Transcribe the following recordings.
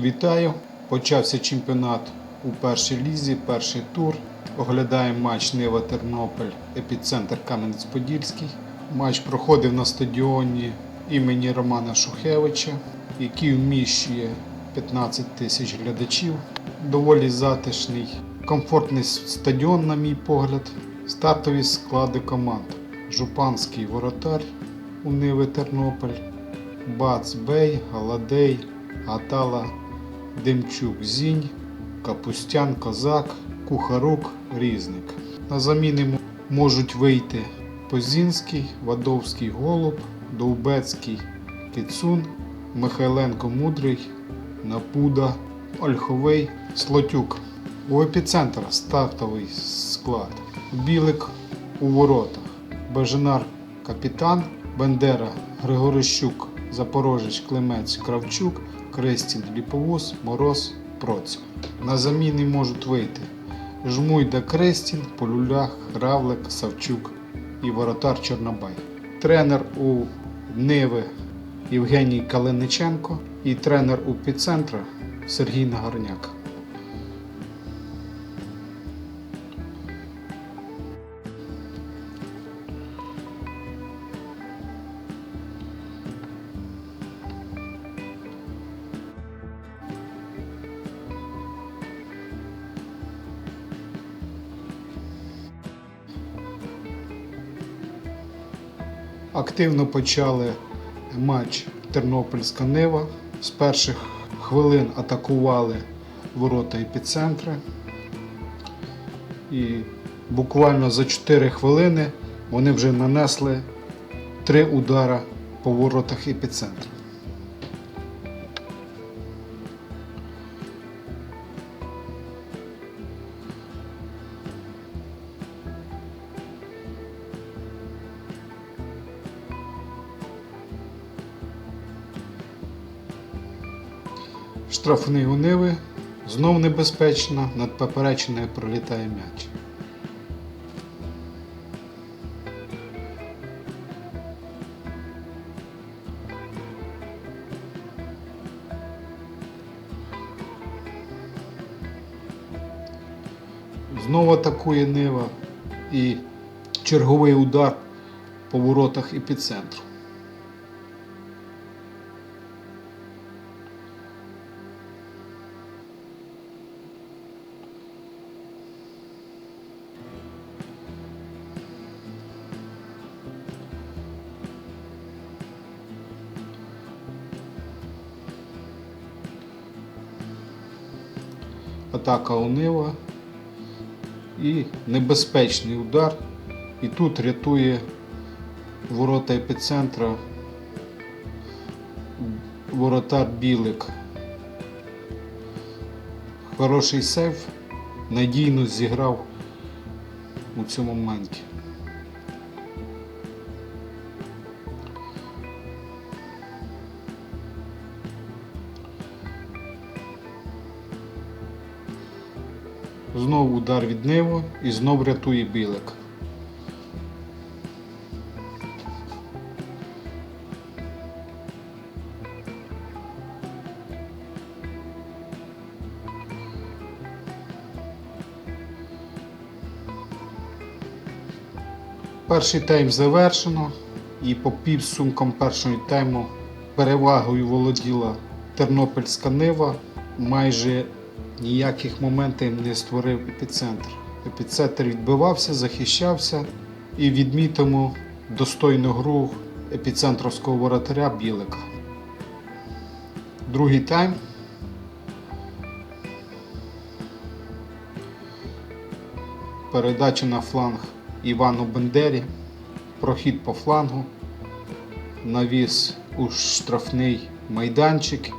Вітаю! Почався чемпіонат у першій лізі, перший тур. Оглядаємо матч Нива Тернопіль, епіцентр Кам'янець-Подільський. Матч проходив на стадіоні імені Романа Шухевича, який вміщує 15 тисяч глядачів. Доволі затишний, комфортний стадіон, на мій погляд. Стартові склади команд. Жупанський воротар у Ниви Тернопіль. Бац Бей, Галадей, Гатала, Демчук Зінь, Капустян Козак, Кухарук, Різник. На заміни можуть вийти Позінський, Вадовський Голуб, Довбецький Кицун, Михайленко Мудрий, Напуда, Ольховий, Слотюк. У епіцентр стартовий склад. Білик у воротах. Беженар капітан, Бендера Григорищук, Запорожець Климець Кравчук, Крестін Ліповоз, Мороз проц. На заміни можуть вийти Жмуйда Крестін, Полюлях, Равлик, Савчук і воротар Чорнобай. Тренер у Ниви Євгеній Калиниченко і тренер у підцентра Сергій Нагорняк. Активно почали матч Тернопільська Нива. З перших хвилин атакували ворота епіцентри. І буквально за 4 хвилини вони вже нанесли три удара по воротах епіцентру. Штрафний у Ниви. Знов небезпечно, над поперечиною пролітає м'яч. Знову атакує Нива і черговий удар по воротах епіцентру. Атака у і небезпечний удар. І тут рятує ворота епіцентра воротар Білик. Хороший сейф, надійно зіграв у цьому моменті. Знову удар від Ниву і знов рятує Білик. Перший тайм завершено і по підсумкам першого тайму перевагою володіла Тернопільська Нива. Майже ніяких моментів не створив епіцентр. Епіцентр відбивався, захищався і відмітимо достойну гру епіцентровського воротаря Білика. Другий тайм. Передача на фланг Івану Бендері. Прохід по флангу. Навіс у штрафний майданчик.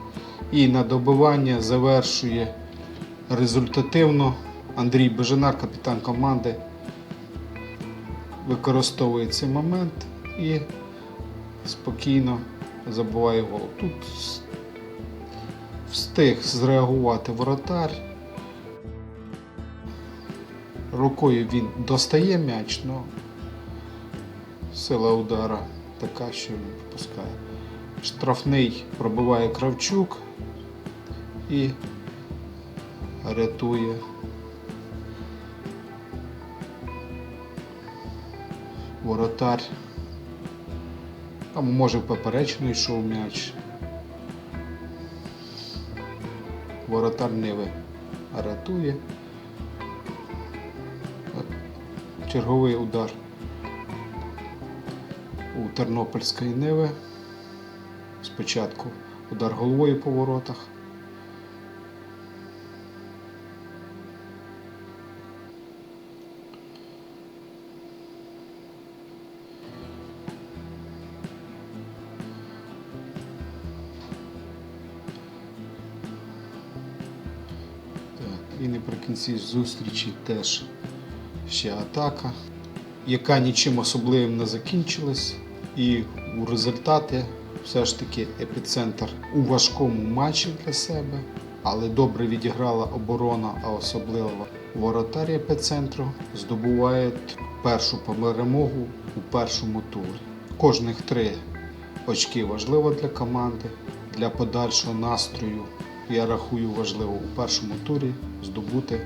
І на добивання завершує результативно Андрій Бежанар, капітан команди, використовує цей момент і спокійно забуває гол. Тут встиг зреагувати воротар. Рукою він достає м'яч, але сила удара така, що він пропускає. Штрафний пробиває Кравчук. і рятує. Воротар. А може в поперечину йшов м'яч. Воротар Ниви рятує. Черговий удар у Тернопільської Ниви. Спочатку удар головою по воротах. І наприкінці зустрічі теж ще атака, яка нічим особливим не закінчилась. І у результаті все ж таки епіцентр у важкому матчі для себе, але добре відіграла оборона, а особливо воротар епіцентру здобувають першу перемогу у першому турі. Кожних три очки важливо для команди, для подальшого настрою. Я рахую важливо у першому турі здобути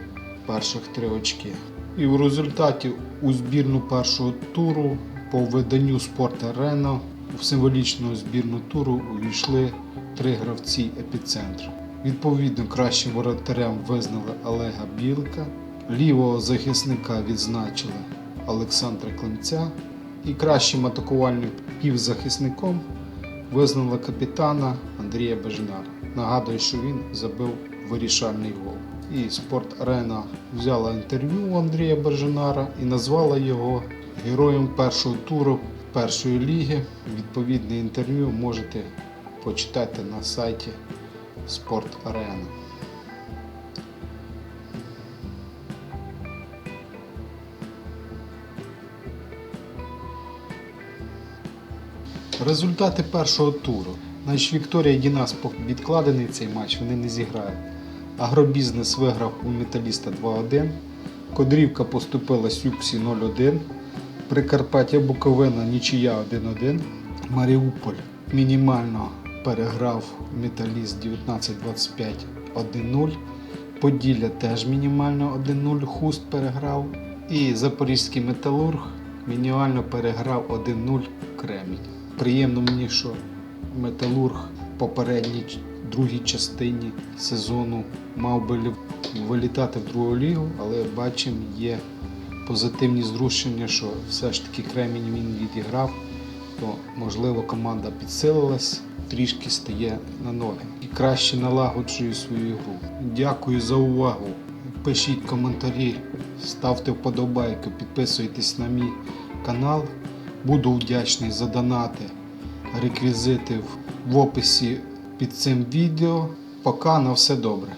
перших три очки. І в результаті у збірну першого туру по виданню Спорт Арена в символічну збірну туру увійшли три гравці епіцентру. Відповідно, кращим воротарем визнали Олега Білка, лівого захисника відзначили Олександра Климця і кращим атакувальним півзахисником визнали капітана Андрія Бежняра. Нагадую, що він забив вирішальний гол. І Спорт Арена взяла інтерв'ю у Андрія Бержанара і назвала його героєм першого туру першої ліги. Відповідне інтерв'ю можете почитати на сайті Спорт Арена. Результати першого туру. Значить, Вікторія і Дінас відкладений цей матч, вони не зіграють. Агробізнес виграв у Металіста 2-1. Кодрівка поступила Сюксі 0-1. Прикарпаття Буковина нічия 1-1. Маріуполь мінімально переграв Металіст 19-25 1-0. Поділля теж мінімально 1-0. Хуст переграв. І Запорізький металург мінімально переграв 1-0 Кремінь. Приємно мені, що Металург попередній другій частині сезону мав би вилітати в другу лігу, але бачимо, є позитивні зрушення, що все ж таки Кремінь він відіграв, то можливо команда підсилилась, трішки стає на ноги і краще налагоджує свою гру. Дякую за увагу. Пишіть коментарі, ставте вподобайки, підписуйтесь на мій канал. Буду вдячний за донати реквізити в- описі під цим відео. Пока на все добре.